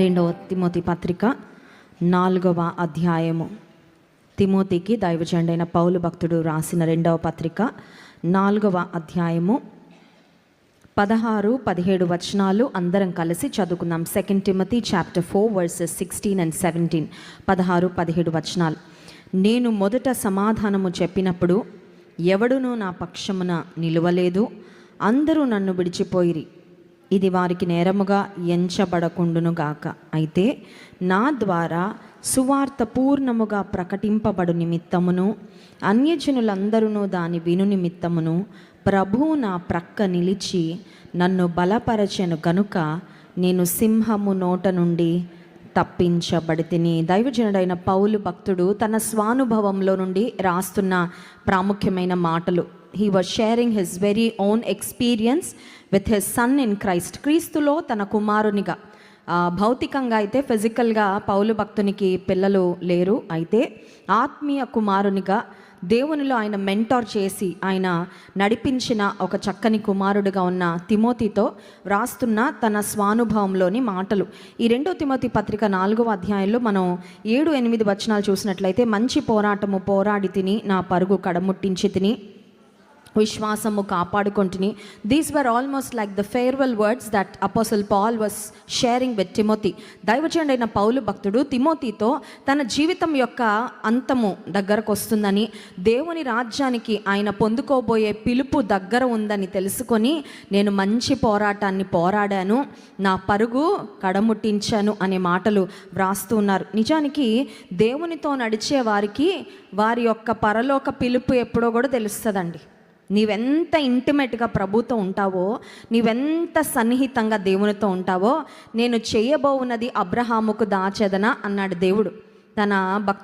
రెండవ తిమోతి పత్రిక నాలుగవ అధ్యాయము. తిమోతికి దైవజండైన పౌలు భక్తుడు రాసిన రెండవ పత్రిక నాలుగవ అధ్యాయము. పదహారు పదిహేడు వచనాలు అందరం కలిసి చదువుకుందాం. Second Timothy chapter four verses sixteen and seventeen పదహారు పదిహేడు వచనాలు. నేను మొదట సమాధానము చెప్పినప్పుడు ఎవడునూ నా పక్షమున నిలువలేదు. అందరూ నన్ను విడిచిపోయిరి. ఇది వారికి నేరముగా ఎంచబడకుండును గాక. అయితే నా ద్వారా సువార్త పూర్ణముగా ప్రకటింపబడు నిమిత్తమును అన్యజనులందరూ దాని విను నిమిత్తమును ప్రభువు నా ప్రక్క నిలిచి నన్ను బలపరచెను గనుక నేను సింహము నోట నుండి తప్పించబడి తిని దైవజనుడైన పౌలు భక్తుడు తన స్వానుభవంలో నుండి రాస్తున్న ప్రాముఖ్యమైన మాటలు. He was sharing his very own experience with his son in Christ క్రీస్తులో తన కుమారునిగా. భౌతికంగా అయితే ఫిజికల్గా పౌలు భక్తునికి పిల్లలు లేరు. అయితే ఆత్మీయ కుమారునిగా దేవునిలో ఆయన మెంటార్ చేసి ఆయన నడిపించిన ఒక చక్కని కుమారుడిగా ఉన్న తిమోతితో వ్రాస్తున్న తన స్వానుభవంలోని మాటలు. ఈ రెండో తిమోతి పత్రిక నాలుగవ అధ్యాయంలో మనం ఏడు ఎనిమిది వచనాలు చూసినట్లయితే మంచి పోరాటము పోరాడి తిని నా పరుగు కడముట్టించి తిని విశ్వాసము కాపాడుకుంటుని. These were almost like the farewell words that apostle Paul was sharing with Timothy దైవచండైన పౌలు భక్తుడు తిమోతితో తన జీవితం యొక్క అంతము దగ్గరకు వస్తుందని దేవుని రాజ్యానికి ఆయన పొందుకోబోయే పిలుపు దగ్గర ఉందని తెలుసుకొని నేను మంచి పోరాటాన్ని పోరాడాను నా పరుగు కడముట్టించాను అనే మాటలు వ్రాస్తూ ఉన్నారు. నిజానికి దేవునితో నడిచే వారికి వారి యొక్క పరలోక పిలుపు ఎప్పుడో కూడా తెలుస్తుందండి. నీవెంత ఇంటిమేట్గా ప్రభుతో ఉంటావో నీవెంత సన్నిహితంగా దేవునితో ఉంటావో నేను చేయబోవున్నది అబ్రహాముకు దాచెదన అన్నాడు దేవుడు. తన భక్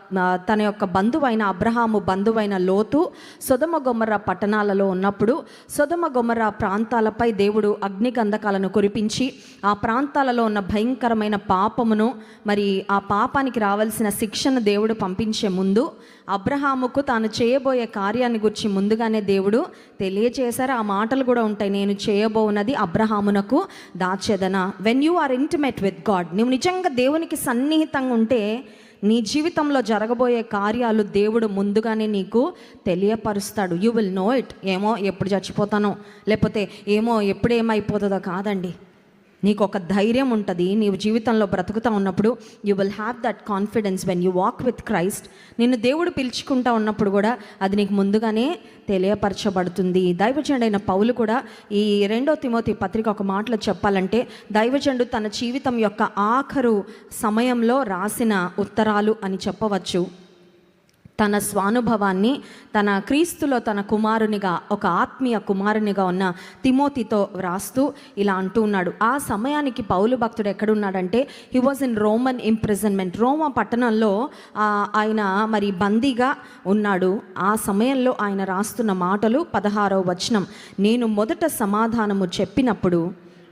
తన యొక్క బంధువైన అబ్రహాము బంధువైన లోతు సొదమ గొమర్ర పట్టణాలలో ఉన్నప్పుడు సొదమ గొమర్ర ప్రాంతాలపై దేవుడు అగ్నిగంధకాలను కురిపించి ఆ ప్రాంతాలలో ఉన్న భయంకరమైన పాపమును మరి ఆ పాపానికి రావాల్సిన శిక్షను దేవుడు పంపించే ముందు అబ్రహాముకు తాను చేయబోయే కార్యాన్ని గురించి ముందుగానే దేవుడు తెలియచేశారు. ఆ మాటలు కూడా ఉంటాయి. నేను చేయబోనది అబ్రహామునకు దాచేదన. When you are intimate with God నువ్వు నిజంగా దేవునికి సన్నిహితంగా ఉంటే నీ జీవితంలో జరగబోయే కార్యాలు దేవుడు ముందుగానే నీకు తెలియపరుస్తాడు. యూ విల్ నో ఇట్ ఏమో ఎప్పుడు చచ్చిపోతానో లేకపోతే ఏమో ఎప్పుడు ఏమైపోతుందో కాదండి. నీకు ఒక ధైర్యం ఉంటుంది నీవు జీవితంలో బ్రతుకుతా ఉన్నప్పుడు you will have that confidence when you walk with Christ నిన్ను దేవుడు పిలుచుకుంటా ఉన్నప్పుడు కూడా అది నీకు ముందుగానే తెలియపరచబడుతుంది. దైవజండైన పౌలు కూడా ఈ రెండో తిమోతి పత్రిక ఒక మాటలో చెప్పాలంటే దైవజండు తన జీవితం యొక్క ఆఖరు సమయంలో రాసిన ఉత్తరాలు అని చెప్పవచ్చు. తన స్వానుభవాన్ని తన క్రీస్తులో తన కుమారునిగా ఒక ఆత్మీయ కుమారునిగా ఉన్న తిమోతితో వ్రాస్తూ ఇలా అంటూ ఉన్నాడు. ఆ సమయానికి పౌలు భక్తుడు ఎక్కడున్నాడంటే he was in Roman imprisonment రోమ పట్టణంలో ఆయన మరి బందీగా ఉన్నాడు. ఆ సమయంలో ఆయన రాస్తున్న మాటలు పదహారవ వచనం. నేను మొదట సమాధానము చెప్పినప్పుడు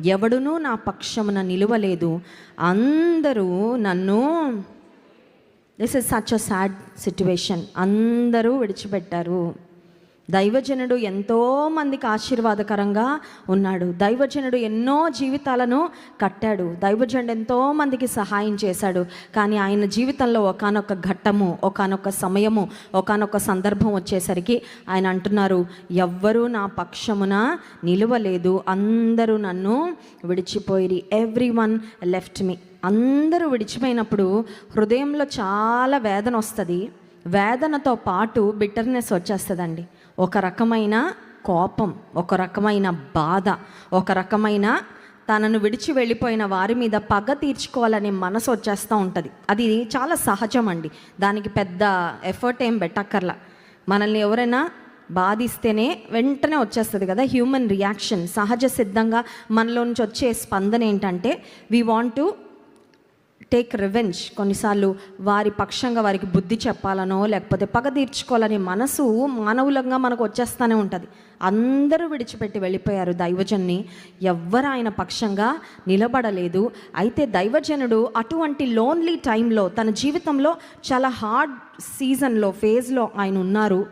ఎవడునూ నా పక్షమున నిలువలేదు. అందరూ నన్ను this is such a sad situation అందరూ విడిచిపెట్టారు. దైవజనుడు ఎంతో మందికి ఆశీర్వాదకరంగా ఉన్నాడు. దైవజనుడు ఎన్నో జీవితాలను కట్టాడు. దైవజనుడు ఎంతో మందికి సహాయం చేశాడు. కానీ ఆయన జీవితంలో ఒకనొక ఘట్టము ఒకనొక సమయము ఒకానొక సందర్భం వచ్చేసరికి ఆయన అంటున్నారు ఎవ్వరూ నా పక్షమున నిలవలేదు. అందరూ నన్ను విడిచిపోయిరి. ఎవ్రీ వన్ లెఫ్ట్ మీ అందరూ విడిచిపోయినప్పుడు హృదయంలో చాలా వేదన వస్తుంది. వేదనతో పాటు బిటర్నెస్ వచ్చేస్తుందండి. ఒక రకమైన కోపం ఒక రకమైన బాధ ఒక రకమైన తనను విడిచి వెళ్ళిపోయిన వారి మీద పగ తీర్చుకోవాలనే మనసు వచ్చేస్తూ ఉంటుంది. అది చాలా సహజం అండి దానికి పెద్ద ఎఫర్ట్ ఏం పెట్టక్కర్లా. మనల్ని ఎవరైనా బాధిస్తేనే వెంటనే వచ్చేస్తుంది కదా హ్యూమన్ రియాక్షన్ సహజ సిద్ధంగా మనలో నుంచి వచ్చే స్పందన ఏంటంటే we want to take revenge కొన్నిసార్లు వారి పక్షంగా వారికి బుద్ధి చెప్పాలనో లేకపోతే పగ తీర్చుకోవాలనే మనసు మానవులంగా మనకు వచ్చేస్తూనే ఉంటుంది. అందరూ విడిచిపెట్టి వెళ్ళిపోయారు దైవజన్ని. ఎవ్వరు ఆయన పక్షంగా నిలబడలేదు. అయితే దైవజనుడు అటువంటి లోన్లీ టైంలో తన జీవితంలో చాలా హార్డ్ సీజన్లో ఫేజ్లో ఆయన ఉన్నారు.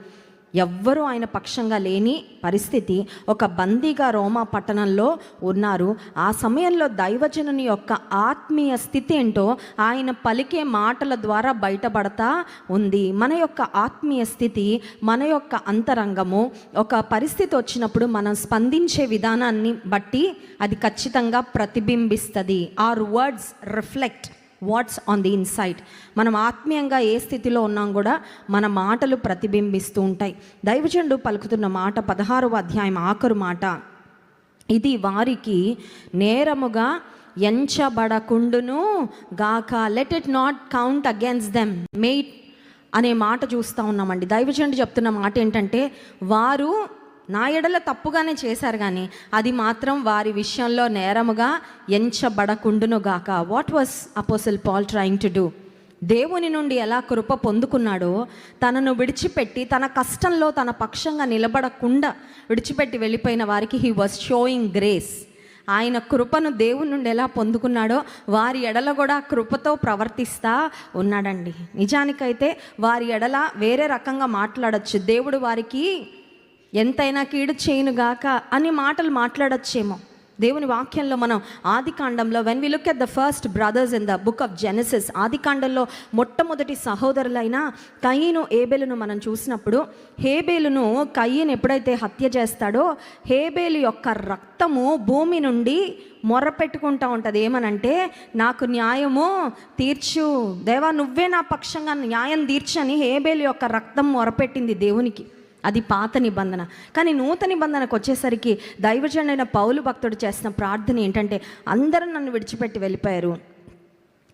ఎవ్వరూ ఆయన పక్షంగా లేని పరిస్థితి. ఒక బందీగా రోమా పట్టణంలో ఉన్నారు. ఆ సమయంలో దైవజనుని యొక్క ఆత్మీయ స్థితి ఏంటో ఆయన పలికే మాటల ద్వారా బయటపడతా ఉంది. మన యొక్క ఆత్మీయ స్థితి మన యొక్క అంతరంగము ఒక పరిస్థితి వచ్చినప్పుడు మనం స్పందించే విధానాన్ని బట్టి అది ఖచ్చితంగా ప్రతిబింబిస్తుంది. Our words reflect what's on the insight మనం ఆత్మీయంగా ఏ స్థితిలో ఉన్నాం కూడా మన మాటలు ప్రతిబింబిస్తూ ఉంటాయి. దైవజనుడు పలుకుతున్న మాట పదహారవ అధ్యాయం ఆఖరు మాట. ఇది వారికి నేరముగా ఎంచబడకుండును గాక let it not count against them mate అనే మాట చూస్తూ ఉన్నామండి. దైవజనుడు చెప్తున్న మాట ఏంటంటే వారు నా ఎడల తప్పుగానే చేశారు కానీ అది మాత్రం వారి విషయంలో నేరముగా ఎంచబడకుండును గాక. What was apostle Paul trying to do దేవుని నుండి ఎలా కృప పొందుకున్నాడో తనను విడిచిపెట్టి తన కష్టంలో తన పక్షంగా నిలబడకుండా విడిచిపెట్టి వెళ్ళిపోయిన వారికి హీ వాజ్ షోయింగ్ గ్రేస్ ఆయన కృపను దేవుని నుండి ఎలా పొందుకున్నాడో వారి ఎడల కూడా కృపతో ప్రవర్తిస్తా ఉన్నాడండి. నిజానికైతే వారి ఎడల వేరే రకంగా మాట్లాడచ్చు. దేవుడు వారికి ఎంతైనా కీడు చేయనుగాక అని మాటలు మాట్లాడచ్చేమో. దేవుని వాక్యంలో మనం ఆది కాండంలో when we look at the first brothers in the book of Genesis ఆది కాండంలో మొట్టమొదటి సహోదరులైన కయ్యను ఏబేలును మనం చూసినప్పుడు హేబేలును కయ్యను ఎప్పుడైతే హత్య చేస్తాడో హేబేలు యొక్క రక్తము భూమి నుండి మొరపెట్టుకుంటా ఉంటుంది. ఏమనంటే నాకు న్యాయము తీర్చు. దేవా నువ్వే నా పక్షంగా న్యాయం తీర్చని హేబేలు యొక్క రక్తం మొరపెట్టింది దేవునికి. అది పాత నిబంధన. కానీ నూతన నిబంధనకు వచ్చేసరికి దైవజనుడైన పౌలు భక్తుడు చేసిన ప్రార్థన ఏంటంటే అందరూ నన్ను విడిచిపెట్టి వెళ్ళిపోయారు.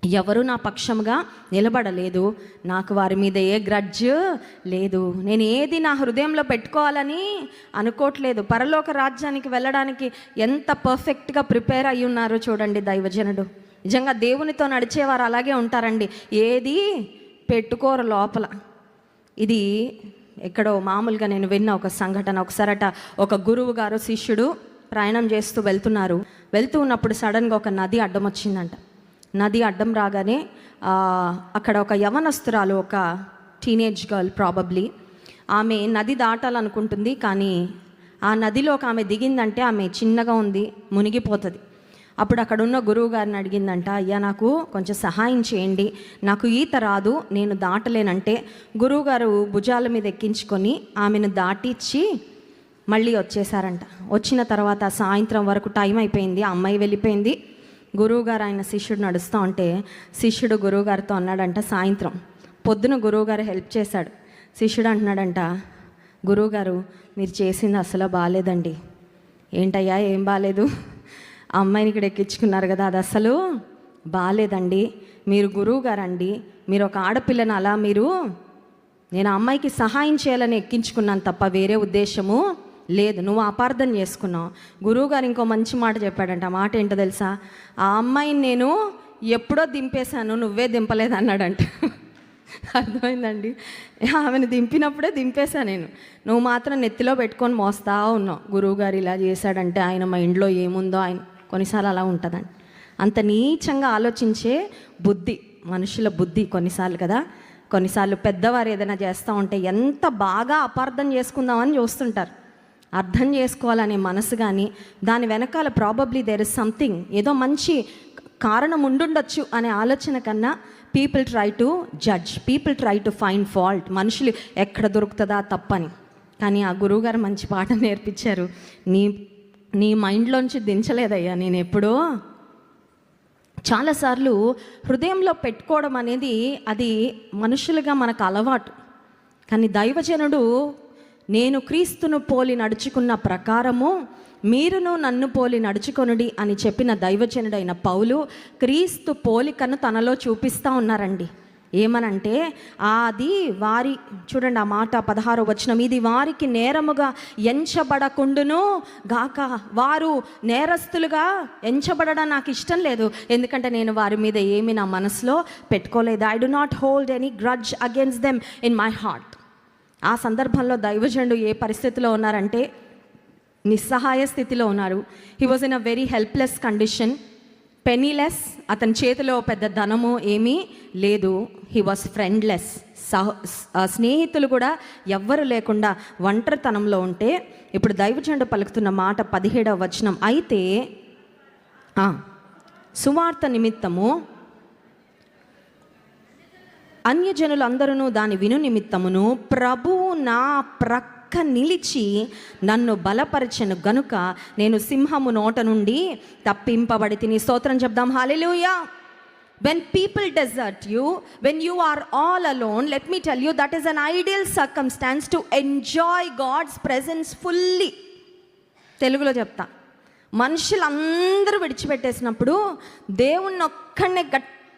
ఎవరు నా పక్షంగా నిలబడలేదు. నాకు వారి మీద ఏ గ్రడ్జ్ లేదు. నేను ఏది నా హృదయంలో పెట్టుకోవాలని అనుకోవట్లేదు. పరలోక రాజ్యానికి వెళ్ళడానికి ఎంత పర్ఫెక్ట్గా ప్రిపేర్ అయి ఉన్నారో చూడండి దైవజనుడు. నిజంగా దేవునితో నడిచేవారు అలాగే ఉంటారండి. ఏది పెట్టుకోరు లోపల. ఇది ఎక్కడో మామూలుగా నేను విన్న ఒక సంఘటన. ఒకసారట ఒక గురువు గారు శిష్యుడు ప్రయాణం చేస్తూ వెళ్తున్నారు. వెళ్తూ ఉన్నప్పుడు సడన్గా ఒక నది అడ్డం వచ్చిందంట. నది అడ్డం రాగానే అక్కడ ఒక యవనస్తురాలు ఒక టీనేజ్ గర్ల్ ప్రాబబ్లీ ఆమె నది దాటాలనుకుంటుంది కానీ ఆ నదిలో ఒక ఆమె దిగిందంటే ఆమె చిన్నగా ఉంది మునిగిపోతుంది. అప్పుడు అక్కడ ఉన్న గురువు గారిని అడిగిందంట అయ్యా నాకు కొంచెం సహాయం చేయండి. నాకు ఈత రాదు నేను దాటలేనంటే. గురువుగారు భుజాల మీద ఎక్కించుకొని ఆమెను దాటిచ్చి మళ్ళీ వచ్చేసారంట వచ్చిన తర్వాత సాయంత్రం వరకు టైం అయిపోయింది అమ్మాయి వెళ్ళిపోయింది. గురువుగారు ఆయన శిష్యుడు నడుస్తూ ఉంటే శిష్యుడు గురువుగారితో అన్నాడంట సాయంత్రం పొద్దున గురువుగారు హెల్ప్ చేశాడు. శిష్యుడు అంటున్నాడంట గురువుగారు మీరు చేసింది అసలు బాగాలేదండి. ఏంటయ్యా ఏం బాగాలేదు? ఆ అమ్మాయిని ఇక్కడ ఎక్కించుకున్నారు కదా అది అసలు బాగాలేదండి మీరు గురువు గారండి. మీరు ఒక ఆడపిల్లని అలా మీరు నేను అమ్మాయికి సహాయం చేయాలని ఎక్కించుకున్నాను తప్ప వేరే ఉద్దేశము లేదు. నువ్వు అపార్థం చేసుకున్నావు. గురువుగారు ఇంకో మంచి మాట చెప్పాడంట. ఆ మాట ఏంటో తెలుసా? ఆ అమ్మాయిని నేను ఎప్పుడో దింపేశాను నువ్వే దింపలేదు అన్నాడంట అర్థమైందండి? ఆమెను దింపినప్పుడే దింపేశా నేను. నువ్వు మాత్రం నెత్తిలో పెట్టుకొని మోస్తా ఉన్నావు. గురువుగారు ఇలా చేశాడంటే ఆయన మైండ్లో ఏముందో ఆయన కొన్నిసార్లు అలా ఉంటుందండి. అంత నీచంగా ఆలోచించే బుద్ధి మనుషుల బుద్ధి కొన్నిసార్లు కదా. కొన్నిసార్లు పెద్దవారు ఏదైనా చేస్తూ ఉంటే ఎంత బాగా అపార్థం చేసుకుందామని చూస్తుంటారు. అర్థం చేసుకోవాలనే మనసు కానీ దాని వెనకాల ప్రాబబ్లీ దేర్ ఇస్ సంథింగ్ ఏదో మంచి కారణం ఉండుండొచ్చు అనే ఆలోచన కన్నా people try to judge people try to find fault మనుషులు ఎక్కడ దొరుకుతుందా తప్పని. కానీ ఆ గురువుగారు మంచి పాట నేర్పించారు. నీ నీ మైండ్లోంచి దించలేదయ్యా నేను ఎప్పుడో చాలాసార్లు హృదయంలో పెట్టుకోవడం అనేది అది మనుషులుగా మనకు అలవాటు. కానీ దైవజనుడు నేను క్రీస్తును పోలి నడుచుకున్న ప్రకారము మీరును నన్ను పోలి నడుచుకొనుడి అని చెప్పిన దైవజనుడైన పౌలు క్రీస్తు పోలికను తనలో చూపిస్తూ ఉన్నారండి. ఏమనంటే అది వారి చూడండి ఆ మాట పదహారో వచనం ఇది వారికి నేరముగా ఎంచబడకుండును గాక. వారు నేరస్తులుగా ఎంచబడడం నాకు ఇష్టం లేదు. ఎందుకంటే నేను వారి మీద ఏమి నా మనసులో పెట్టుకోలేదు. I do not hold any grudge against them in my heart ఆ సందర్భంలో దైవజనుడు ఏ పరిస్థితిలో ఉన్నారంటే నిస్సహాయ స్థితిలో ఉన్నారు. He was in a very helpless condition penniless అతని చేతిలో పెద్ద ధనము ఏమీ లేదు. హీ వాస్ ఫ్రెండ్లెస్ సహ స్నేహితులు కూడా ఎవ్వరు లేకుండా ఒంటరితనంలో ఉంటే ఇప్పుడు దైవచండు పలుకుతున్న మాట పదిహేడవ వచనం. అయితే సువార్త నిమిత్తము అన్యజనులందరూ దాని విను నిమిత్తమును ప్రభువు నా పక్క నిలిచి నన్ను బలపరచను గనుక నేను సింహము నోట నుండి తప్పింపబడి తిని స్తోత్రం చెప్దాం. Hallelujah when people desert you when you are all alone let me tell you that is an ideal circumstance to enjoy God's presence fully తెలుగులో చెప్తా. మనుషులందరూ విడిచిపెట్టేసినప్పుడు దేవుణ్ణి ఒక్కడనే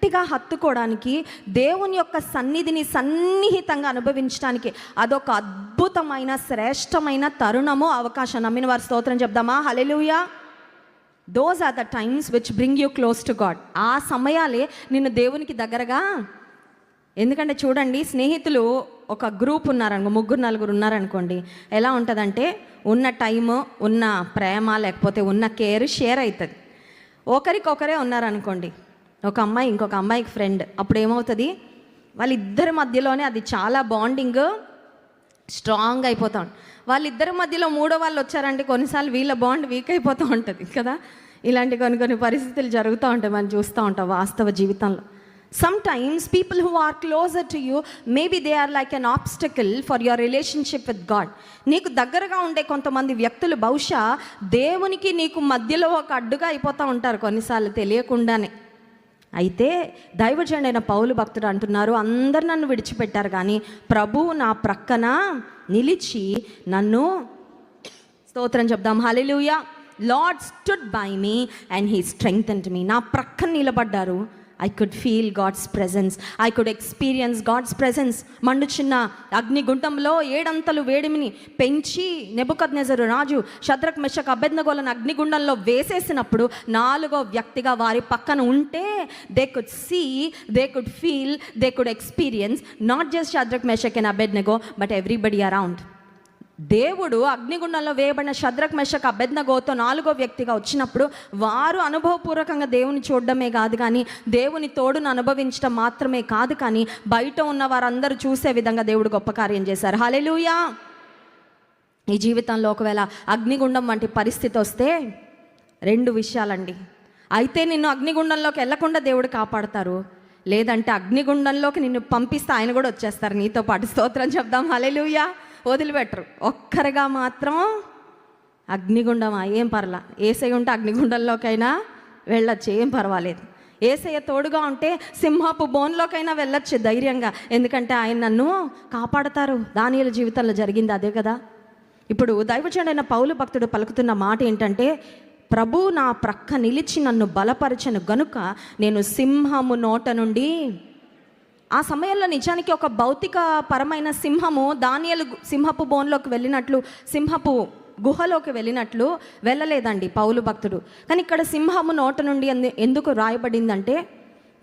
గట్టిగా హత్తుకోవడానికి దేవుని యొక్క సన్నిధిని సన్నిహితంగా అనుభవించడానికి అదొక అద్భుతమైన శ్రేష్టమైన తరుణము అవకాశం. నమ్మిన వారి స్తోత్రం చెప్దామా? Hallelujah those are the times which bring you close to God ఆ సమయాలే నిన్ను దేవునికి దగ్గరగా ఎందుకంటే చూడండి స్నేహితులు ఒక గ్రూప్ ఉన్నారనుకో ముగ్గురు నలుగురు ఉన్నారనుకోండి ఎలా ఉంటుందంటే ఉన్న టైము ఉన్న ప్రేమ లేకపోతే ఉన్న కేర్ షేర్ అవుతుంది ఒకరికొకరే ఉన్నారనుకోండి ఒక అమ్మాయి ఇంకొక అమ్మాయికి ఫ్రెండ్ అప్పుడు ఏమవుతుంది వాళ్ళిద్దరి మధ్యలోనే అది చాలా బాండింగ్ స్ట్రాంగ్ అయిపోతాం వాళ్ళిద్దరి మధ్యలో మూడో వాళ్ళు వచ్చారంటే కొన్నిసార్లు వీళ్ళ బాండ్ వీక్ అయిపోతూ ఉంటుంది కదా? ఇలాంటి కొన్ని కొన్ని పరిస్థితులు జరుగుతూ ఉంటాయి మనం చూస్తూ ఉంటాం వాస్తవ జీవితంలో. Sometimes people who are closer to you maybe they are like an obstacle for your relationship with God నీకు దగ్గరగా ఉండే కొంతమంది వ్యక్తులు బహుశా దేవునికి నీకు మధ్యలో ఒక అడ్డుగా అయిపోతూ ఉంటారు కొన్నిసార్లు తెలియకుండానే. అయితే దైవజనుడైన పౌలు భక్తుడు అంటున్నారు అందరు నన్ను విడిచిపెట్టారు కానీ ప్రభువు నా ప్రక్కన నిలిచి నన్ను స్తోత్రం చెప్దాం. Hallelujah. Lord stood by me and he strength me. నా ప్రక్కన నిలబడ్డారు. I could feel God's presence I could experience God's presence మండుచున్న అగ్నిగుండంలో ఏడంతలు వేడిమిని పెంచి నెబుకద్ నెజరు రాజు శద్రక్ మెషక్ అభెజ్ఞగోలను అగ్నిగుండంలో వేసేసినప్పుడు నాలుగో వ్యక్తిగా వారి పక్కన ఉంటే they could see they could feel they could experience not just Shadrach Meshach and Abednego but everybody around దేవుడు అగ్నిగుండంలో వేయబడిన శద్రక్ మెషక్ అభెజ్ఞగోతో నాలుగో వ్యక్తిగా వచ్చినప్పుడు వారు అనుభవపూర్వకంగా దేవుని చూడడమే కాదు కానీ దేవుని తోడును అనుభవించడం మాత్రమే కాదు కానీ బయట ఉన్న వారందరూ చూసే విధంగా దేవుడు గొప్ప కార్యం చేశారు. హలెలుయా ఈ జీవితంలో ఒకవేళ అగ్నిగుండం వంటి పరిస్థితి వస్తే రెండు విషయాలండి. అయితే నిన్ను అగ్నిగుండంలోకి వెళ్ళకుండా దేవుడు కాపాడతారు. లేదంటే అగ్నిగుండంలోకి నిన్ను పంపిస్తే ఆయన కూడా వచ్చేస్తారు. నీతో పాటు స్తోత్రం చెప్దాం. హలెలుయా వదిలిపెట్టరు. ఒక్కరిగా మాత్రం అగ్నిగుండమా ఏం పర్లా. ఏసై ఉంటే అగ్నిగుండంలోకైనా వెళ్ళొచ్చు. ఏం పర్వాలేదు. ఏసయ్య తోడుగా ఉంటే సింహపు బోన్లోకైనా వెళ్ళొచ్చు ధైర్యంగా. ఎందుకంటే ఆయన నన్ను కాపాడతారు. దానియుల జీవితంలో జరిగింది అదే కదా. ఇప్పుడు దైవజనుడైన పౌలు భక్తుడు పలుకుతున్న మాట ఏంటంటే ప్రభు నా ప్రక్క నిలిచి నన్ను బలపరచను. గనుక నేను సింహము నోట నుండి ఆ సమయంలో నిజానికి ఒక భౌతిక పరమైన సింహము దానియలు సింహపు బోన్లోకి వెళ్ళినట్లు సింహపు గుహలోకి వెళ్ళినట్లు వెళ్ళలేదండి పౌలు భక్తుడు. కానీ ఇక్కడ సింహము నోట నుండి ఎందుకు రాయబడిందంటే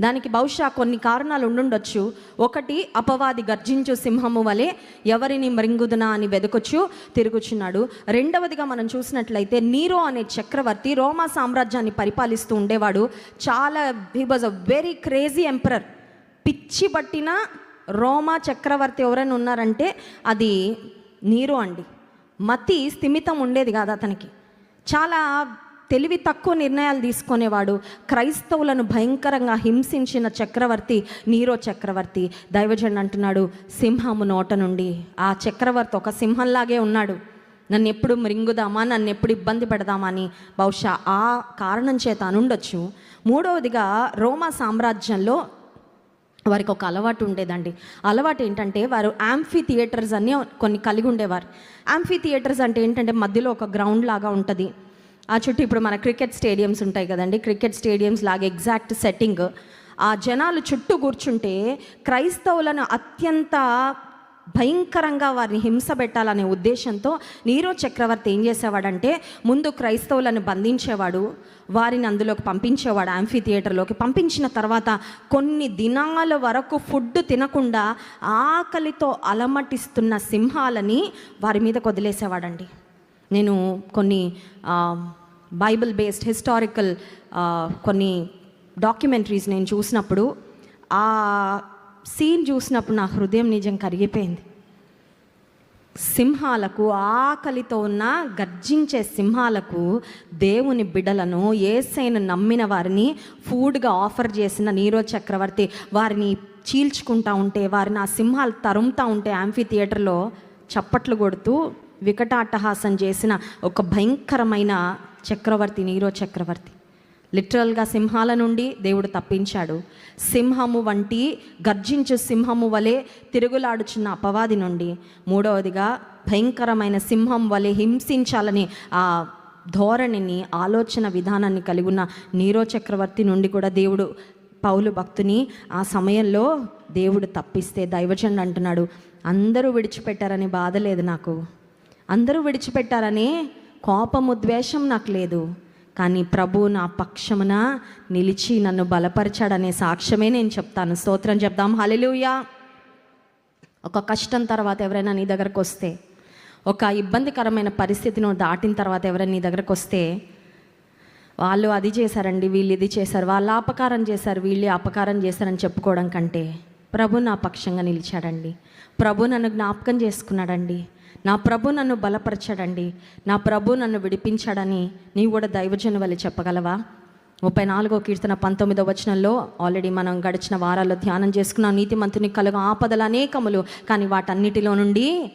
దానికి బహుశా కొన్ని కారణాలు ఉండుండొచ్చు. ఒకటి అపవాది గర్జించు సింహము వలె ఎవరిని మృంగుదునా అని వెదకొచ్చు తిరుగుచున్నాడు. రెండవదిగా మనం చూసినట్లయితే నీరో అనే చక్రవర్తి రోమా సామ్రాజ్యాన్ని పరిపాలిస్తూ ఉండేవాడు. చాలా he was a very crazy emperor పిచ్చి పట్టిన రోమా చక్రవర్తి ఎవరైనా ఉన్నారంటే అది నీరు అండి. మతి స్థిమితం ఉండేది కాదు అతనికి. చాలా తెలివి తక్కువ నిర్ణయాలు తీసుకునేవాడు. క్రైస్తవులను భయంకరంగా హింసించిన చక్రవర్తి నీరో చక్రవర్తి. దైవజన్ అంటున్నాడు సింహము నోట నుండి ఆ చక్రవర్తి ఒక సింహంలాగే ఉన్నాడు. నన్ను ఎప్పుడు మృంగుదామా నన్ను ఎప్పుడు ఇబ్బంది పెడదామా అని బహుశా ఆ కారణం చేత అనుండొచ్చు. మూడవదిగా రోమా సామ్రాజ్యంలో వారికి ఒక అలవాటు ఉండేదండి. అలవాటు ఏంటంటే వారు యాంఫీ థియేటర్స్ అన్ని కొన్ని కలిగి ఉండేవారు. యాంఫీ థియేటర్స్ అంటే ఏంటంటే మధ్యలో ఒక గ్రౌండ్ లాగా ఉంటుంది. ఆ చుట్టూ ఇప్పుడు మన క్రికెట్ స్టేడియంస్ ఉంటాయి కదండి. క్రికెట్ స్టేడియంస్ లాగా ఎగ్జాక్ట్ సెట్టింగ్ ఆ జనాలు చుట్టూ కూర్చుంటే క్రైస్తవులను అత్యంత భయంకరంగా వారిని హింస పెట్టాలనే ఉద్దేశంతో నీరో చక్రవర్తి ఏం చేసేవాడంటే ముందు క్రైస్తవులను బంధించేవాడు వారిని అందులోకి పంపించేవాడు యాంఫీ థియేటర్లోకి పంపించిన తర్వాత కొన్ని దినాల వరకు ఫుడ్ తినకుండా ఆకలితో అలమటిస్తున్న సింహాలని వారి మీద వదిలేసేవాడండి. నేను కొన్ని బైబిల్ బేస్డ్ హిస్టారికల్ కొన్ని డాక్యుమెంటరీస్ నేను చూసినప్పుడు ఆ సీన్ చూసినప్పుడు నా హృదయం నిజం కరిగిపోయింది. సింహాలకు ఆకలితో ఉన్న గర్జించే సింహాలకు దేవుని బిడలను ఏసైను నమ్మిన వారిని ఫుడ్గా ఆఫర్ చేసిన నీరో చక్రవర్తి వారిని చీల్చుకుంటా ఉంటే వారిని ఆ సింహాలు తరుముతూ ఉంటే యాంఫీ థియేటర్లో చప్పట్లు కొడుతూ వికటాట్టహాసం చేసిన ఒక భయంకరమైన చక్రవర్తి నీరో చక్రవర్తి. లిటరల్గా సింహాల నుండి దేవుడు తప్పించాడు. సింహము వంటి గర్జించు సింహము వలె తిరుగులాడుచున్న అపవాది నుండి మూడవదిగా భయంకరమైన సింహం వలె హింసించాలని ఆ ధోరణిని ఆలోచన విధానాన్ని కలిగి ఉన్న నీరో చక్రవర్తి నుండి కూడా దేవుడు పౌలు భక్తుని ఆ సమయంలో దేవుడు తప్పిస్తే దైవజనుడు అంటున్నాడు. అందరూ విడిచిపెట్టారని బాధ లేదు నాకు. అందరూ విడిచిపెట్టారని కోపము ద్వేషం నాకు లేదు. కానీ ప్రభు నా పక్షమున నిలిచి నన్ను బలపరిచాడనే సాక్ష్యమే నేను చెప్తాను. స్తోత్రం చెప్దాం. హలెలుయా ఒక కష్టం తర్వాత ఎవరైనా నీ దగ్గరకు వస్తే ఒక ఇబ్బందికరమైన పరిస్థితిని దాటిన తర్వాత ఎవరైనా నీ దగ్గరకు వస్తే వాళ్ళు అది చేశారండి వీళ్ళు ఇది చేశారు వాళ్ళు అపకారం చేశారు వీళ్ళు అపకారం చేశారని చెప్పుకోవడం కంటే ప్రభు నా పక్షంగా నిలిచాడండి. ప్రభు నన్ను జ్ఞాపకం చేసుకున్నాడండి. నా ప్రభు నన్ను బలపరచాడండి. నా ప్రభు నన్ను విడిపించాడని నీవు కూడా దైవజను వల్ల చెప్పగలవా? ముప్పై నాలుగో కీర్తన పంతొమ్మిదో వచనంలో ఆల్రెడీ మనం గడిచిన వారాల్లో ధ్యానం చేసుకున్నాం. నీతిమంతుని కలుగు ఆపదలు అనేకములు కానీ వాటన్నిటిలో నుండి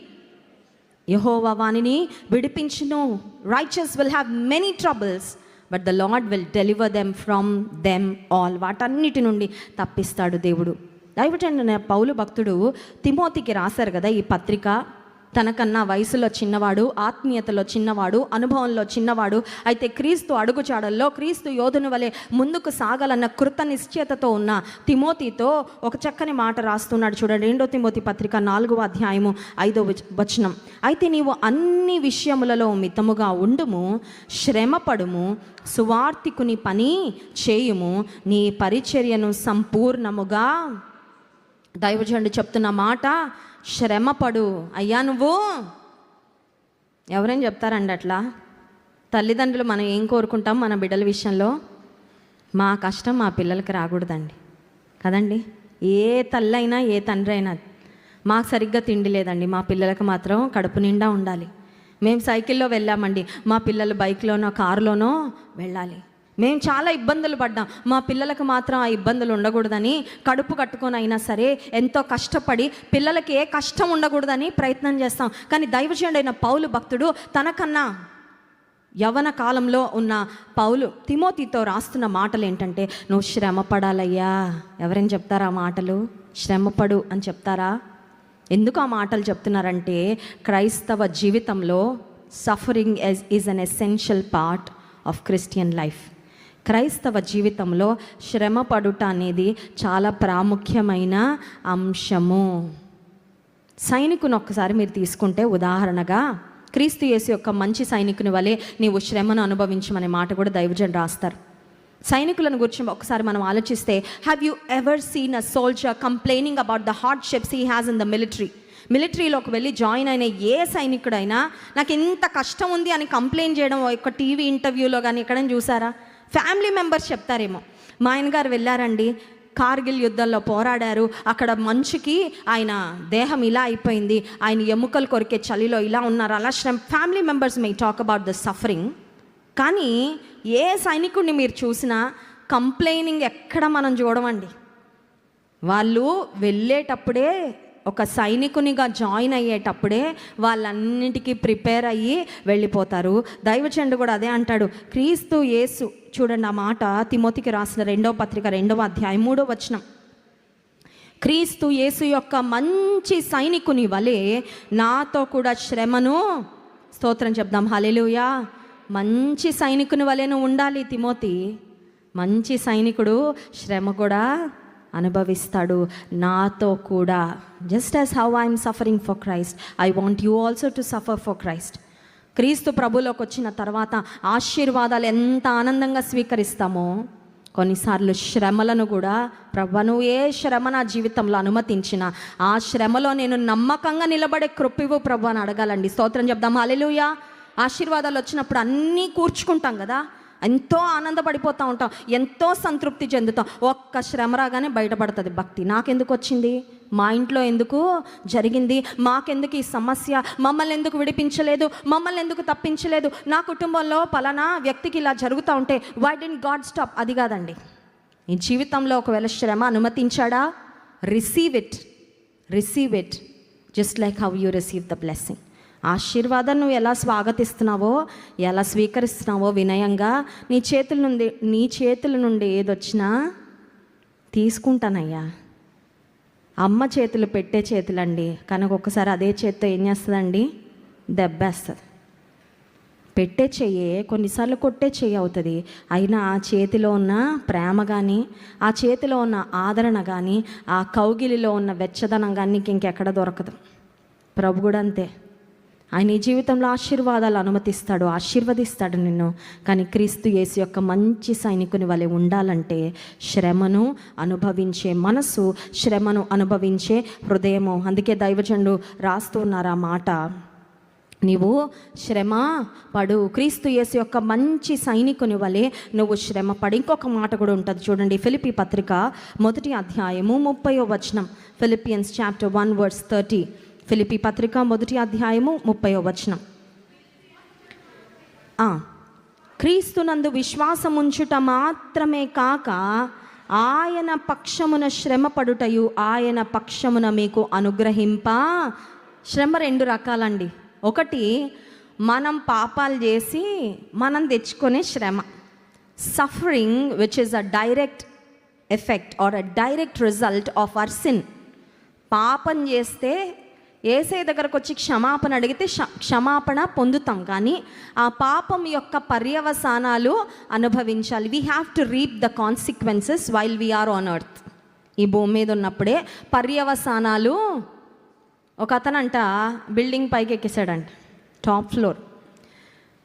యహోవా వాణిని విడిపించును. Righteous will have many troubles but the Lord will deliver them from them all వాటన్నిటి నుండి తప్పిస్తాడు దేవుడు. దయవటండి పౌలు భక్తుడు తిమోతికి రాశారు కదా ఈ పత్రిక. తనకన్నా వయసులో చిన్నవాడు ఆత్మీయతలో చిన్నవాడు అనుభవంలో చిన్నవాడు అయితే క్రీస్తు అడుగుచాడల్లో క్రీస్తు యోధుని వలె ముందుకు సాగాలన్న కృత నిశ్చయతతో ఉన్న తిమోతితో ఒక చక్కని మాట రాస్తున్నాడు చూడండి. రెండో తిమోతి పత్రిక నాలుగవ అధ్యాయము ఐదో వచనం. అయితే నీవు అన్ని విషయములలో మితముగా ఉండుము శ్రమపడుము సువార్తికుని పని చేయుము నీ పరిచర్యను సంపూర్ణముగా దైవజనుడు చెప్తున్న మాట శ్రమపడు. అయ్యా నువ్వు? ఎవరైనా చెప్తారండి అట్లా? తల్లిదండ్రులు మనం ఏం కోరుకుంటాం మన బిడ్డల విషయంలో? మా కష్టం మా పిల్లలకి రాకూడదండి. కదండి? ఏ తల్లి అయినా ఏ తండ్రి అయినా మాకు సరిగ్గా తిండి లేదండి. మా పిల్లలకు మాత్రం కడుపు నిండా ఉండాలి. మేము సైకిల్లో వెళ్ళామండి. మా పిల్లలు బైక్లోనో కారులోనో వెళ్ళాలి. మేము చాలా ఇబ్బందులు పడ్డాం. మా పిల్లలకు మాత్రం ఆ ఇబ్బందులు ఉండకూడదని కడుపు కట్టుకొని అయినా సరే ఎంతో కష్టపడి పిల్లలకి ఏ కష్టం ఉండకూడదని ప్రయత్నం చేస్తాం. కానీ దైవజనుడైన పౌలు భక్తుడు తనకన్నా యవన కాలంలో ఉన్న పౌలు తిమోతితో రాస్తున్న మాటలు ఏంటంటే నువ్వు శ్రమ పడాలయ్యా. ఎవరైనా చెప్తారా ఆ మాటలు? శ్రమపడు అని చెప్తారా? ఎందుకు ఆ మాటలు చెప్తున్నారంటే క్రైస్తవ జీవితంలో suffering is an essential part of Christian life క్రైస్తవ జీవితంలో శ్రమ పడుట అనేది చాలా ప్రాముఖ్యమైన అంశము. సైనికుని ఒక్కసారి మీరు తీసుకుంటే ఉదాహరణగా క్రీస్తు యేసు యొక్క మంచి సైనికుని వలె నీవు శ్రమను అనుభవించమనే మాట కూడా దైవజన్ రాస్తారు. సైనికులను గురించి ఒకసారి మనం ఆలోచిస్తే have you ever seen a soldier complaining about the hardships he has in the military మిలిటరీలోకి వెళ్ళి జాయిన్ అయిన ఏ సైనికుడైనా నాకు ఇంత కష్టం ఉంది అని కంప్లైంట్ చేయడం ఒక టీవీ ఇంటర్వ్యూలో కానీ ఎక్కడైనా చూసారా? ఫ్యామిలీ మెంబర్స్ చెప్తారేమో. మా ఆయన గారు వెళ్ళారండి. కార్గిల్ యుద్ధంలో పోరాడారు. అక్కడ మంచుకి ఆయన దేహం ఇలా అయిపోయింది. ఆయన ఎముకలు కొరికే చలిలో ఇలా ఉన్నారు. అలా family members may talk about the suffering కానీ ఏ సైనికుడిని మీరు చూసినా కంప్లైనింగ్ ఎక్కడ మనం చూడమండి. వాళ్ళు వెళ్ళేటప్పుడే ఒక సైనికునిగా జాయిన్ అయ్యేటప్పుడే వాళ్ళన్నిటికీ ప్రిపేర్ అయ్యి వెళ్ళిపోతారు. దైవచండు కూడా అదే అంటాడు. క్రీస్తు యేసు చూడండి ఆ మాట తిమోతికి రాసిన రెండవ పత్రిక రెండవ అధ్యాయం మూడో వచనం. క్రీస్తు యేసు యొక్క మంచి సైనికుని వలె నాతో కూడా శ్రమను స్తోత్రం చెప్దాం హలెలుయా మంచి సైనికుని వలె నువ్వు ఉండాలి తిమోతి. మంచి సైనికుడు శ్రమ కూడా అనుభవిస్తాడు. నాతో కూడా just as how I'm suffering for Christ I want you also to suffer for Christ క్రీస్తు ప్రభులోకి వచ్చిన తర్వాత ఆశీర్వాదాలు ఎంత ఆనందంగా స్వీకరిస్తామో కొన్నిసార్లు శ్రమలను కూడా ప్రభు నువ్వు ఏ శ్రమ నా జీవితంలో అనుమతించిన ఆ శ్రమలో నేను నమ్మకంగా నిలబడే కృపివు ప్రభు అని అడగాలండి. స్తోత్రం చెప్దాం. అలెలుయా ఆశీర్వాదాలు వచ్చినప్పుడు అన్నీ కూర్చుకుంటాం కదా. ఎంతో ఆనందపడిపోతూ ఉంటాం ఎంతో సంతృప్తి చెందుతాం. ఒక్క శ్రమ రాగానే బయటపడుతుంది. భక్తి నాకెందుకు వచ్చింది? మా ఇంట్లో ఎందుకు జరిగింది? మాకెందుకు ఈ సమస్య? మమ్మల్ని ఎందుకు విడిపించలేదు? మమ్మల్ని ఎందుకు తప్పించలేదు? నా కుటుంబంలో పలానా వ్యక్తికి ఇలా జరుగుతూ ఉంటే వై డెంట్ గాడ్ స్టాప్ అది కాదండి. ఈ జీవితంలో ఒకవేళ శ్రమ అనుమతించాడా? Receive it receive it just like how you receive the blessing ఆశీర్వాదం నువ్వు ఎలా స్వాగతిస్తున్నావో ఎలా స్వీకరిస్తున్నావో వినయంగా నీ చేతుల నుండి నీ చేతుల నుండి ఏదొచ్చినా తీసుకుంటానయ్యా. అమ్మ చేతులు పెట్టే చేతులండి. కనుక ఒక్కసారి అదే చేత్తో ఏం చేస్తుందండి? దెబ్బేస్తుంది. పెట్టే చెయ్యే కొన్నిసార్లు కొట్టే చెయ్యి అవుతుంది. అయినా ఆ చేతిలో ఉన్న ప్రేమ కానీ ఆ చేతిలో ఉన్న ఆదరణ కానీ ఆ కౌగిలిలో ఉన్న వెచ్చదనం కానీ నీకు ఇంకెక్కడ దొరకదు. ప్రభు కూడా అంతే. ఆయన ఈ జీవితంలో ఆశీర్వాదాలు అనుమతిస్తాడు ఆశీర్వదిస్తాడు నిన్ను. కానీ క్రీస్తు యేసు యొక్క మంచి సైనికుని వలె ఉండాలంటే శ్రమను అనుభవించే మనసు శ్రమను అనుభవించే హృదయము. అందుకే దైవజనుడు రాస్తున్నారు ఆ మాట. నీవు శ్రమ పడు. క్రీస్తు యేసు యొక్క మంచి సైనికుని వలె నువ్వు శ్రమ పడి. ఇంకొక మాట కూడా ఉంటుంది చూడండి ఫిలిపి పత్రిక మొదటి అధ్యాయము ముప్పయో వచనం. Philippians chapter one words thirty Philippi పత్రిక మొదటి అధ్యాయము ముప్పై వచనం. క్రీస్తునందు విశ్వాసముంచుట మాత్రమే కాక ఆయన పక్షమున శ్రమ పడుటయు ఆయన పక్షమున మీకు అనుగ్రహింప. శ్రమ రెండు రకాలండి. ఒకటి మనం పాపాలు చేసి మనం తెచ్చుకునే శ్రమ. Suffering which is a direct effect or a direct result of our sin పాపం చేస్తే ఏసై దగ్గరకు వచ్చి క్షమాపణ అడిగితే క్షమాపణ పొందుతాం. కానీ ఆ పాపం యొక్క పర్యవసానాలు అనుభవించాలి. We have to reap the consequences while we're on earth ఈ భూమి మీద ఉన్నప్పుడే పర్యవసానాలు ఒక అతనంట బిల్డింగ్ పైకి ఎక్కేసాడంట టాప్ ఫ్లోర్.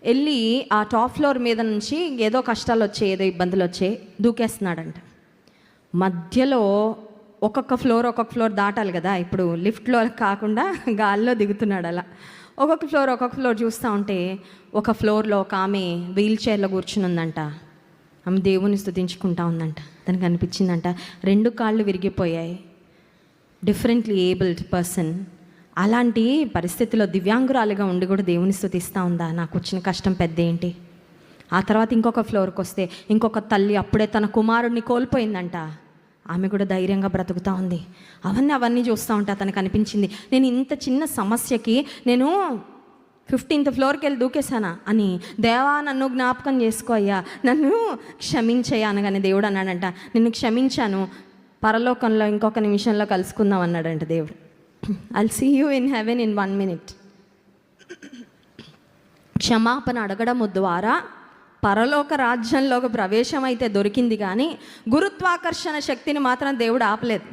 వెళ్ళి ఆ టాప్ ఫ్లోర్ మీద నుంచి ఏదో కష్టాలు వచ్చాయి ఏదో ఇబ్బందులు వచ్చాయి దూకేస్తున్నాడంట. మధ్యలో ఒక్కొక్క ఫ్లోర్ ఒక్కొక్క ఫ్లోర్ దాటాలి కదా. ఇప్పుడు లిఫ్ట్లో కాకుండా గాల్లో దిగుతున్నాడు అలా. ఒక్కొక్క ఫ్లోర్ ఒక్కొక్క ఫ్లోర్ చూస్తూ ఉంటే ఒక ఫ్లోర్లో ఒక ఆమె వీల్ చైర్లో కూర్చుని ఉందంట ఆమె దేవుని స్థుతించుకుంటా ఉందంట. దానికి అనిపించిందంట రెండు కాళ్ళు విరిగిపోయాయి. Differently abled person. అలాంటి పరిస్థితిలో దివ్యాంగురాలుగా ఉండి కూడా దేవుని స్థుతిస్తూ ఉందా? నాకు వచ్చిన కష్టం పెద్ద ఏంటి? ఆ తర్వాత ఇంకొక ఫ్లోర్కి వస్తే ఇంకొక తల్లి అప్పుడే తన కుమారుడిని కోల్పోయిందంట. ఆమె కూడా ధైర్యంగా బ్రతుకుతూ ఉంది. అవన్నీ అవన్నీ చూస్తూ ఉంటే అతనికి అనిపించింది నేను ఇంత చిన్న సమస్యకి నేను ఫిఫ్టీన్త్ ఫ్లోర్కి వెళ్ళి దూకేశానా? అని దేవా నన్ను జ్ఞాపకం చేసుకో అయ్యా నన్ను క్షమించయ్యా అనగానే దేవుడు అన్నాడంట. నిన్ను క్షమించాను పరలోకంలో ఇంకొక నిమిషంలో కలుసుకుందాం అన్నాడంట దేవుడు. I'll see you in heaven in one minute క్షమాపణ అడగడం ద్వారా పరలోక రాజ్యంలోకి ప్రవేశం అయితే దొరికింది కానీ గురుత్వాకర్షణ శక్తిని మాత్రం దేవుడు ఆపలేదు.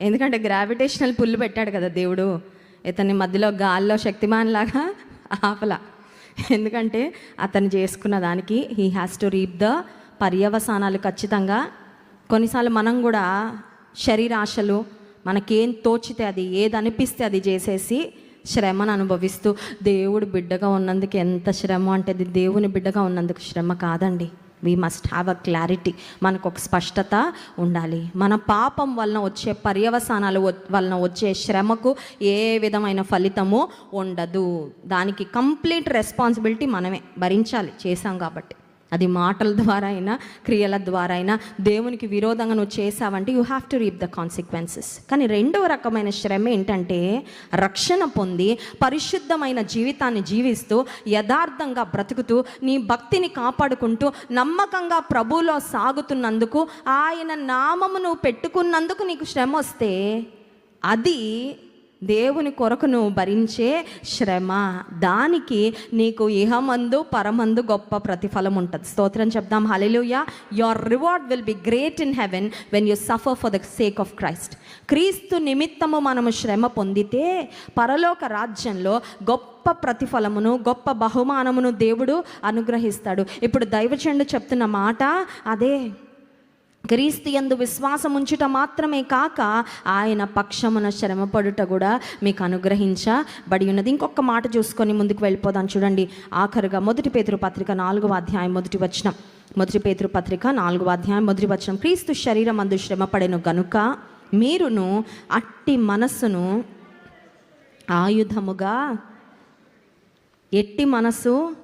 ఎందుకంటే గ్రావిటేషనల్ పుల్లు పెట్టాడు కదా దేవుడు. ఇతని మధ్యలో గాల్లో శక్తిమాన్ లాగా ఆపల. ఎందుకంటే అతను చేసుకున్న దానికి he has to reap the పర్యవసానాలు ఖచ్చితంగా. కొన్నిసార్లు మనం కూడా శరీరాశలు మనకేం తోచితే అది ఏది అనిపిస్తే అది చేసేసి శ్రమను అనుభవిస్తూ దేవుడు బిడ్డగా ఉన్నందుకు ఎంత శ్రమ అంటే అది దేవుని బిడ్డగా ఉన్నందుకు శ్రమ కాదండి. We must have a clarity మనకు ఒక స్పష్టత ఉండాలి. మన పాపం వలన వచ్చే పర్యవసానాలు వ- వలన వచ్చే శ్రమకు ఏ విధమైన ఫలితము ఉండదు. దానికి కంప్లీట్ రెస్పాన్సిబిలిటీ మనమే భరించాలి. చేసాం కాబట్టి. అది మాటల ద్వారా అయినా క్రియల ద్వారా అయినా దేవునికి విరోధంగా నువ్వు చేసావంటే you have to reap the consequences కానీ రెండవ రకమైన శ్రమ ఏంటంటే రక్షణ పొంది పరిశుద్ధమైన జీవితాన్ని జీవిస్తూ యథార్థంగా బ్రతుకుతూ నీ భక్తిని కాపాడుకుంటూ నమ్మకంగా ప్రభువులో సాగుతున్నందుకు ఆయన నామము నువ్వు పెట్టుకున్నందుకు నీకు శ్రమ వస్తే అది దేవుని కొరకును భరించే శ్రమ దానికి నీకు ఇహమందు పరమందు గొప్ప ప్రతిఫలం ఉంటుంది. స్తోత్రం చెప్దాం. Hallelujah your reward will be great in heaven when you suffer for the sake of Christ క్రీస్తు నిమిత్తము మనము శ్రమ పొందితే పరలోక రాజ్యంలో గొప్ప ప్రతిఫలమును గొప్ప బహుమానమును దేవుడు అనుగ్రహిస్తాడు. ఇప్పుడు దైవచండు చెప్తున్న మాట అదే. క్రీస్తు యందు విశ్వాసం ఉంచుట మాత్రమే కాక ఆయన పక్షమున శ్రమపడుట కూడా మీకు అనుగ్రహించబడి ఉన్నది. ఇంకొక మాట చూసుకొని ముందుకు వెళ్ళిపోదాం. చూడండి ఆఖరుగా మొదటి పేతురు పత్రిక నాలుగవ అధ్యాయం మొదటి వచనం. మొదటి పేతురు పత్రిక నాలుగవ అధ్యాయం మొదటి వచనం. క్రీస్తు శరీరం అందు శ్రమపడెను గనుక మీరును అట్టి మనస్సును ఆయుధముగా ఎట్టి మనసు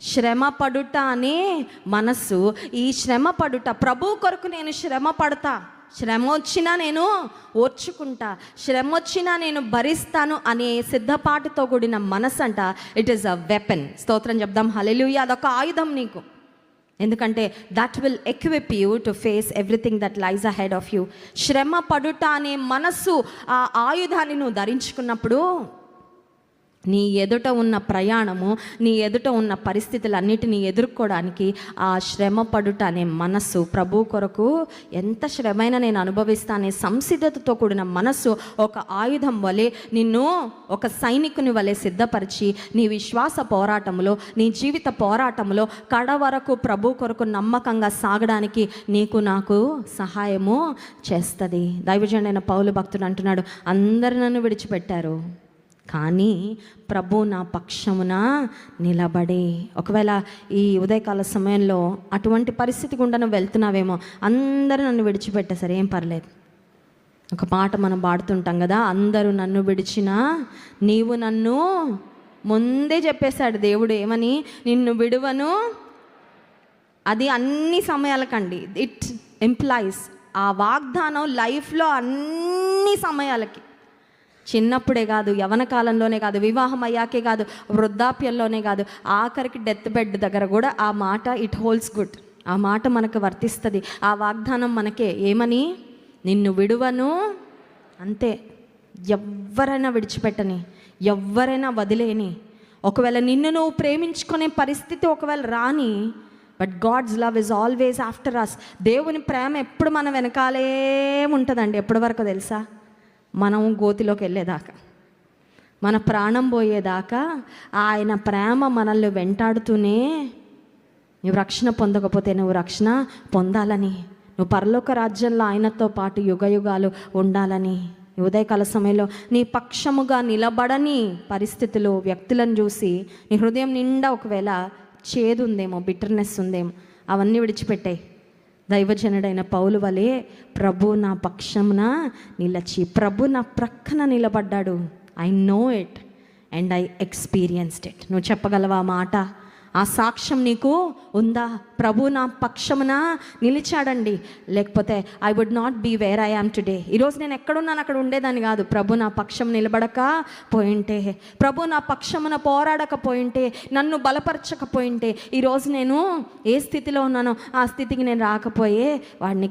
శ్రమ పడుట అనే మనస్సు. ఈ శ్రమ పడుట ప్రభు కొరకు నేను శ్రమ పడతా. శ్రమ వచ్చినా నేను ఓర్చుకుంటా. శ్రమ వచ్చినా నేను భరిస్తాను అనే సిద్ధపాటుతో కూడిన మనసు అంట ఇట్ ఈస్ అ వెపన్ స్తోత్రం చెప్దాం. హలెలుయ అదొక ఆయుధం నీకు. ఎందుకంటే that will equip you to face everything that lies ahead of you శ్రమ పడుట అనే మనస్సు ఆ ఆయుధాన్ని నువ్వు ధరించుకున్నప్పుడు నీ ఎదుట ఉన్న ప్రయాణము నీ ఎదుట ఉన్న పరిస్థితులన్నిటినీ ఎదుర్కోవడానికి ఆ శ్రమ పడుట అనే మనస్సు ప్రభు కొరకు ఎంత శ్రమైన నేను అనుభవిస్తానే సంసిద్ధతతో కూడిన మనస్సు ఒక ఆయుధం వలె నిన్ను ఒక సైనికుని వలె సిద్ధపరిచి నీ విశ్వాస పోరాటంలో నీ జీవిత పోరాటంలో కడ వరకు ప్రభు కొరకు నమ్మకంగా సాగడానికి నీకు నాకు సహాయము చేస్తుంది. దైవజనుడైన పౌలు భక్తుడు అంటున్నాడు అందరు నన్ను విడిచిపెట్టారు. కానీ ప్రభు నా పక్షమున నిలబడి. ఒకవేళ ఈ ఉదయకాల సమయంలో అటువంటి పరిస్థితి గుండా నువ్వు వెళ్తున్నావేమో అందరూ నన్ను విడిచిపెట్టేసరి ఏం పర్లేదు. ఒక పాట మనం పాడుతుంటాం కదా అందరూ నన్ను విడిచినా నీవు నన్ను ముందే చెప్పేశాడు దేవుడు ఏమని? నిన్ను విడువను. అది అన్ని సమయాలకండి. ఇట్ ఎంప్లాయీస్ ఆ వాగ్దానం లైఫ్లో అన్ని సమయాలకి. చిన్నప్పుడే కాదు యవన కాలంలోనే కాదు వివాహం అయ్యాకే కాదు వృద్ధాప్యంలోనే కాదు ఆఖరికి డెత్ బెడ్ దగ్గర కూడా ఆ మాట ఇట్ హోల్స్ గుడ్ ఆ మాట మనకు వర్తిస్తుంది. ఆ వాగ్దానం మనకే. ఏమని? నిన్ను విడువను. అంతే. ఎవ్వరైనా విడిచిపెట్టని ఎవ్వరైనా వదిలేని. ఒకవేళ నిన్ను నువ్వు ప్రేమించుకునే పరిస్థితి ఒకవేళ రాని but God's love is always after us దేవుని ప్రేమ ఎప్పుడు మన వెనకాలే ఉంటుందండి. ఎప్పటి వరకు తెలుసా? మనం గోతిలోకి వెళ్ళేదాకా. మన ప్రాణం పోయేదాకా ఆయన ప్రేమ మనల్ని వెంటాడుతూనే నువ్వు రక్షణ పొందకపోతే నువ్వు రక్షణ పొందాలని. నువ్వు పరలోక రాజ్యంలో ఆయనతో పాటు యుగయుగాలు ఉండాలని. ఉదయకాల సమయంలో నీ పక్షముగా నిలబడని పరిస్థితులు వ్యక్తులను చూసి నీ హృదయం నిండా ఒకవేళ చేదు ఉందేమో బిటర్నెస్ ఉందేమో అవన్నీ విడిచిపెట్టాయి. దైవజనుడైన పౌలు వలె ప్రభు నా పక్షమున నిలచి ప్రభు నా ప్రక్కన నిలబడ్డాడు. I know it and I experienced it నువ్వు చెప్పగలవా మాట? ఆ సాక్ష్యం నీకు ఉందా? ప్రభు నా పక్షమున నిలిచాడండి. లేకపోతే I would not be where I am today ఈరోజు నేను ఎక్కడున్నాను? అక్కడ ఉండేదాన్ని కాదు. ప్రభు నా పక్షం నిలబడక పోయింటే ప్రభు నా పక్షమున పోరాడకపోయింటే నన్ను బలపరచకపోయింటే ఈరోజు నేను ఏ స్థితిలో ఉన్నానో ఆ స్థితికి నేను రాకపోయే వాడిని